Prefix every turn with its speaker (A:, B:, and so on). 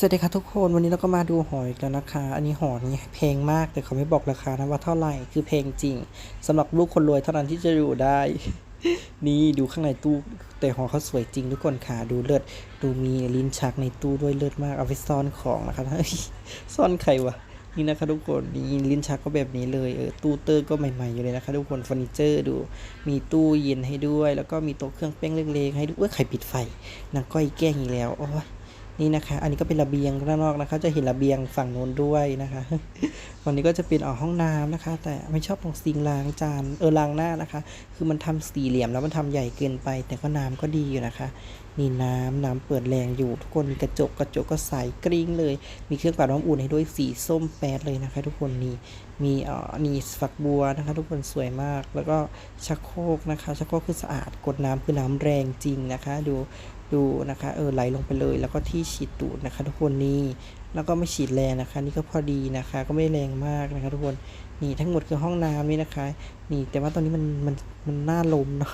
A: สวัสดีค่ะทุกคนวันนี้เราก็มาดูหออีกแล้วนะคะ อันนี้หอนี้แพงมากแต่เขาไม่บอกราคานะว่าเท่าไหร่คือแพงจริงสำหรับลูกคนรวยเท่านั้นที่จะอยู่ได้ นี่ดูข้างในตู้ แต่หอเขาสวยจริงทุกคนค่ะดูเลิศดูมีลิ้นชักในตู้ด้วยเลิศมากเอาไปซ่อนของนะคะซ่อนใครวะนี่นะคะทุกคนนี่ลิ้นชักก็แบบนี้เลยเออตู้เตอร์ก็ใหม่ๆอยู่เลยนะคะ ทุกคนเฟอร์นิเจอร์ดู มีตู้เย็นให้ด้วย แล้วก็มีโต๊ะเครื่องแป้งเล็กๆให้ด้วยเอ้ยใครปิดไฟนางก้อยแกล้งอีกแล้วโอ้ย นี่นะคะ อันนี้ก็เป็นระเบียงด้านนอกนะคะ จะเห็นระเบียงฝั่งโน้นด้วยนะคะวันนี้ก็จะเป็นออกห้องน้ำนะคะ แต่ไม่ชอบตรงซิงล้างจานเออล้างหน้านะคะ คือมันทำสี่เหลี่ยมแล้วมันทำใหญ่เกินไป แต่ก็น้ำก็ดีอยู่นะคะนี่น้ำน้ำเปิดแรงอยู่ ทุกคนมีกระจกกระจกก็ใสกริ้งเลย มีเครื่องปรับน้ำอุ่นให้ด้วยสีส้มแปดเลยนะคะ ทุกคนนี่มีเอ่อนี่ฝักบัวนะคะ ทุกคนสวยมาก แล้วก็ชักโครกนะคะ ชักโครกคือสะอาดกดน้ำคือน้ำแรงจริงนะคะ ดูดูนะคะเออไหลลงไปเลย แล้วก็ที่ฉีดตูดนะคะ ทุกคนนี่แล้วก็ไม่ฉีดแรงนะคะ นี่ก็พอดีนะคะ ก็ไม่แรงมากนะคะ ทุกคนนี่ทั้งหมดคือห้องน้ำนี่นะคะ นี่แต่ว่าตอนนี้มันมันมันหน้าลมเนาะ